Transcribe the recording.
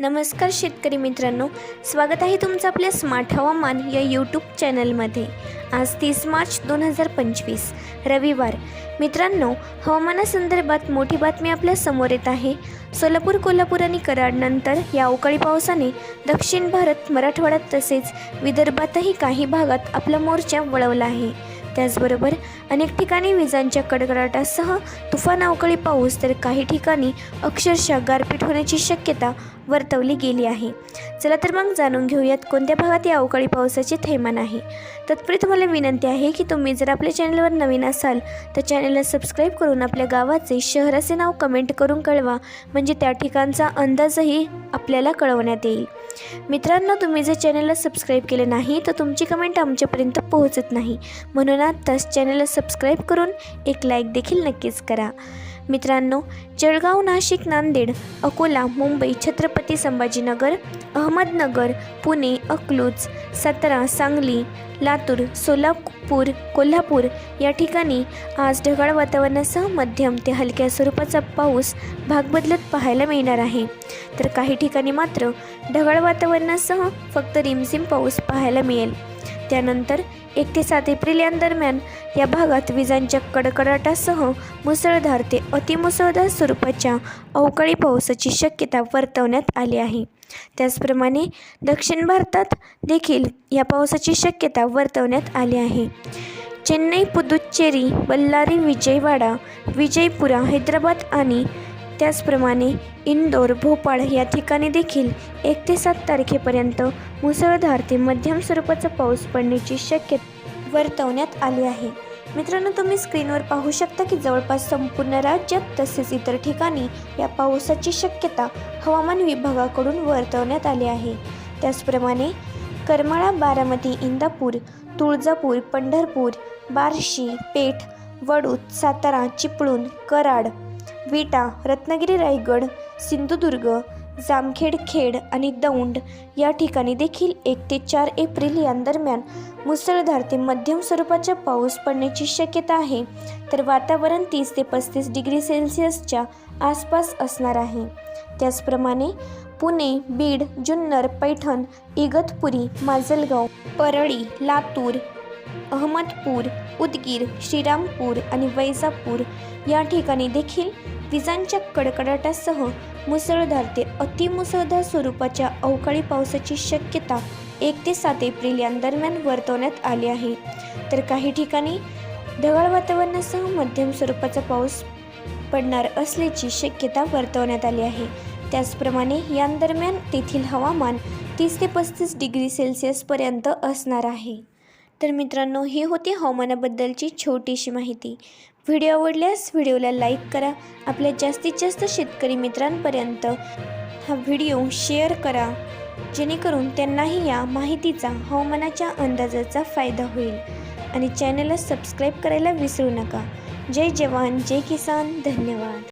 नमस्कार शेतकरी मित्रांनो स्वागत आहे तुमचं आपल्या स्मार्ट हवामान या यूट्यूब चॅनलमध्ये आज तीस मार्च दोन हजार पंचवीस रविवार. मित्रांनो हवामानासंदर्भात मोठी बातमी आपल्यासमोर येत आहे. सोलापूर कोल्हापूर आणि कराडनंतर या अवकाळी पावसाने दक्षिण भारत मराठवाड्यात तसेच विदर्भातही काही भागात आपला मोर्चा वळवला आहे. त्याचबरोबर अनेक ठिकाणी विजांच्या कडकडाटासह तुफान अवकाळी पाऊस तर काही ठिकाणी अक्षरशः गारपीट होण्याची शक्यता वर्तवली गेली आहे. चला तर मग जाणून घेऊयात कोणत्या भागात या अवकाळी पावसाचे थैमान आहे. तत्पूर्वी तुम्हाला विनंती आहे की तुम्ही जर आपल्या चॅनलवर नवीन असाल तर चॅनलला सबस्क्राईब करून आपल्या गावाचे शहराचे नाव कमेंट करून कळवा म्हणजे त्या ठिकाणचा अंदाजही आपल्याला कळवण्यात येईल. मित्रांनो तुम्ही जर चॅनलला सबस्क्राईब केले नाही तर तुमची कमेंट आमच्यापर्यंत पोहोचत नाही. म्हणून आत्ताच चॅनलला सबस्क्राईब करून एक लाईक देखील नक्कीच करा. मित्रांनो जळगाव नाशिक नांदेड अकोला मुंबई छत्रपती संभाजीनगर अहमदनगर पुणे अकलूज सातारा सांगली लातूर सोलापूर कोल्हापूर या ठिकाणी आज ढगाळ वातावरणासह मध्यम ते हलक्या स्वरूपाचा पाऊस भाग बदलत पाहायला मिळणार आहे. तर काही ठिकाणी मात्र ढगाळ वातावरणासह फक्त रिमझिम पाऊस पाहायला मिळेल. त्यानंतर एक ते सात एप्रिल या दरम्यान या भागात विजांच्या कडकडाटासह मुसळधार ते अतिमुसळधार स्वरूपाच्या अवकाळी पावसाची शक्यता वर्तवण्यात आली आहे. त्याचप्रमाणे दक्षिण भारतात देखील या पावसाची शक्यता वर्तवण्यात आली आहे. चेन्नई पुदुच्चेरी बल्लारी विजयवाडा विजयपुरा हैदराबाद आणि त्याचप्रमाणे इंदोर भोपाळ या ठिकाणी देखील एक ते सात तारखेपर्यंत मुसळधार ते मध्यम स्वरूपाचा पाऊस पडण्याची शक्यता वर्तवण्यात आली आहे. मित्रांनो तुम्ही स्क्रीनवर पाहू शकता की जवळपास संपूर्ण राज्यात तसेच इतर ठिकाणी या पावसाची शक्यता हवामान विभागाकडून वर्तवण्यात आली आहे. त्याचप्रमाणे करमाळा बारामती इंदापूर तुळजापूर पंढरपूर बार्शी पेठ वडूद सातारा चिपळूण कराड विटा रत्नागिरी रायगड सिंधुदुर्ग जामखेड खेड आणि दौंड या ठिकाणी देखील एक ते चार एप्रिल या दरम्यान मुसळधार ते मध्यम स्वरूपाचा पाऊस पडण्याची शक्यता आहे. तर वातावरण तीस ते पस्तीस डिग्री सेल्सिअसच्या आसपास असणार आहे. त्याचप्रमाणे पुणे बीड जुन्नर पैठण इगतपुरी माजलगाव परळी लातूर अहमदपूर उदगीर श्रीरामपूर आणि वैजापूर या ठिकाणी देखील विजांच्या कडकडाटासह मुसळधार ते अतिमुसळधार स्वरूपाच्या अवकाळी पावसाची शक्यता एक ते सात एप्रिल या दरम्यान वर्तवण्यात आली आहे. तर काही ठिकाणी ढगाळ वातावरणासह मध्यम स्वरूपाचा पाऊस पडणार असल्याची शक्यता वर्तवण्यात आली आहे. त्याचप्रमाणे या दरम्यान तेथील हवामान तीस ते पस्तीस डिग्री सेल्सिअसपर्यंत असणार आहे. तर मित्रांनो ही होती हवामानाबद्दलची छोटीशी माहिती. व्हिडिओ आवडल्यास व्हिडिओला लाईक करा. आपल्या जास्तीत जास्त शेतकरी मित्रांपर्यंत हा व्हिडिओ शेअर करा. जेणेकरून त्यांनाही या माहितीचा हवामानाच्या अंदाजाचा फायदा होईल. आणि चॅनलला सबस्क्राईब करायला विसरू नका. जय जवान जय किसान. धन्यवाद.